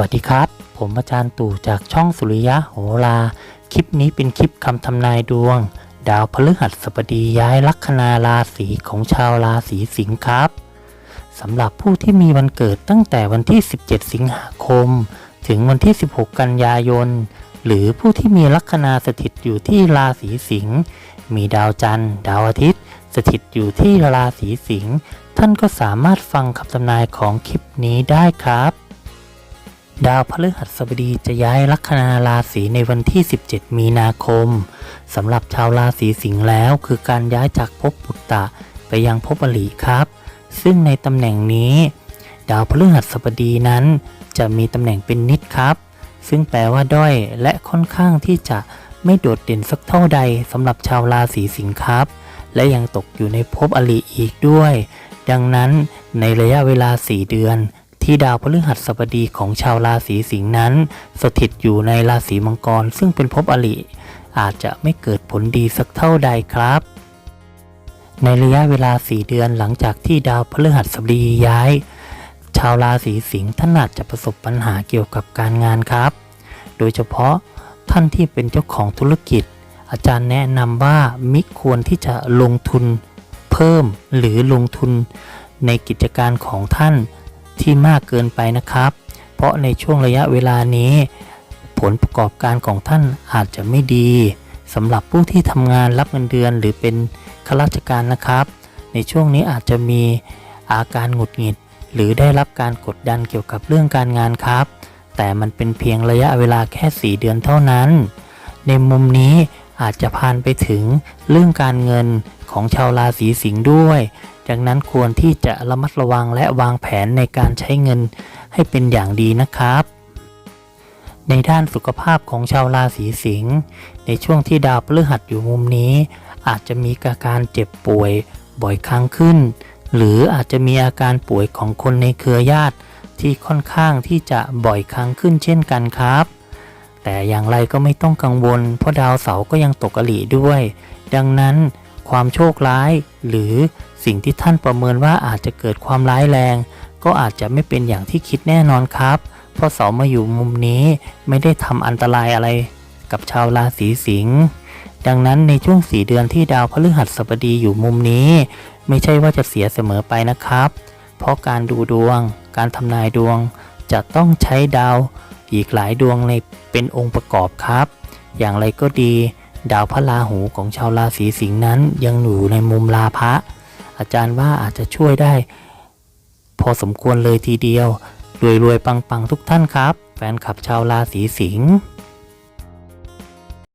วัสดีครับ ผมอาจารย์ตู่จากช่องสุริยะโหรา คลิปนี้เป็นคลิปคำทำนายดวง ดาวพฤหัสบดีย้ายลัคนาราศีของชาวราศีสิงห์ครับสำหรับผู้ที่มีวันเกิดตั้งแต่วันที่ 17 สิงหาคม ถึงวันที่ 16 กันยายน หรือผู้ที่มีลัคนาสถิตอยู่ที่ราศีสิงห์มีดาวจันทร์ ดาวอาทิตย์ สถิตอยู่ที่ราศีสิงห์ท่านก็สามารถฟังคำทำนายของคลิปนี้ได้ครับ ดาวพฤหัสบดีจะย้ายลัคนาราศีในวันที่ 17 มีนาคมสำหรับชาวราศีสิงห์แล้ว คือการย้ายจากภพปุตตะไปยังภพอริครับ ซึ่งในตำแหน่งนี้ ดาวพฤหัสบดีนั้น จะมีตำแหน่งเป็นนิดครับ ซึ่งแปลว่าด้อยและค่อนข้างที่จะไม่โดดเด่นสักเท่าใดสำหรับชาวราศีสิงห์ครับ และยังตกอยู่ในภพอริอีกด้วย ดังนั้นในระยะเวลา 4 เดือน ที่ดาวพฤหัสบดีของชาวราศีสิงห์นั้น สถิตอยู่ในราศีมังกรซึ่งเป็นภพอริอาจจะไม่เกิดผลดีสักเท่าใดครับ ในระยะเวลา 4 เดือนหลังจากที่ดาวพฤหัสบดีย้าย ชาวราศีสิงห์ท่านอาจจะประสบปัญหาเกี่ยวกับการงานครับ โดยเฉพาะท่านที่เป็นเจ้าของธุรกิจ อาจารย์แนะนำว่ามิควรที่จะลงทุนเพิ่มหรือลงทุนในกิจการของท่าน ที่มากเกินไปนะครับ เพราะในช่วงระยะเวลานี้ ผลประกอบการของท่านอาจจะไม่ดีสำหรับผู้ที่ทำงานรับเงินเดือนหรือเป็นข้าราชการนะครับ ในช่วงนี้อาจจะมีอาการหงุดหงิด หรือได้รับการกดดันเกี่ยวกับเรื่องการงานครับ แต่มันเป็นเพียงระยะเวลาแค่ 4 เดือนเท่านั้น ในมุมนี้ อาจจะพานไปถึงเรื่องการเงินของชาวราศีสิงห์ด้วยดังนั้นควรที่จะระมัดระวังและวางแผนในการใช้เงินให้เป็นอย่างดีนะครับ ในด้านสุขภาพของชาวราศีสิงห์ในช่วงที่ดาวพฤหัสอยู่มุมนี้ อาจจะมีอาการเจ็บป่วยบ่อยครั้งขึ้น หรืออาจจะมีอาการป่วยของคนในเครือญาติที่ค่อนข้างที่จะบ่อยครั้งขึ้นเช่นกันครับ แต่อย่างไรก็ไม่ต้องกังวล เพราะดาวเสาร์ก็ยังตกอลีด้วย ดังนั้นความโชคร้าย หรือสิ่งที่ท่านประเมินว่าอาจจะเกิดความร้ายแรง ก็อาจจะไม่เป็นอย่างที่คิดแน่นอนครับ เพราะเสามาอยู่มุมนี้ไม่ได้ทำอันตรายอะไร กับชาวราศีสิงห์ดังนั้นในช่วงสีเดือนที่ดาวพฤหัสบดีอยู่มุมนี้ ไม่ใช่ว่าจะเสียเสมอไปนะครับ เพราะการดูดวง การทำนายดวง จะต้องใช้ดาว อีกหลายดวงในเป็นองค์ประกอบครับ อย่างไรก็ดี ดาวพระราหูของชาวราศีสิงห์นั้นยังอยู่ในมุมลาภะอาจารย์ว่าอาจจะช่วยได้ พอสมควรเลยทีเดียวรวยรวยๆปังๆทุกท่านครับ แฟนคลับชาวราศีสิงห์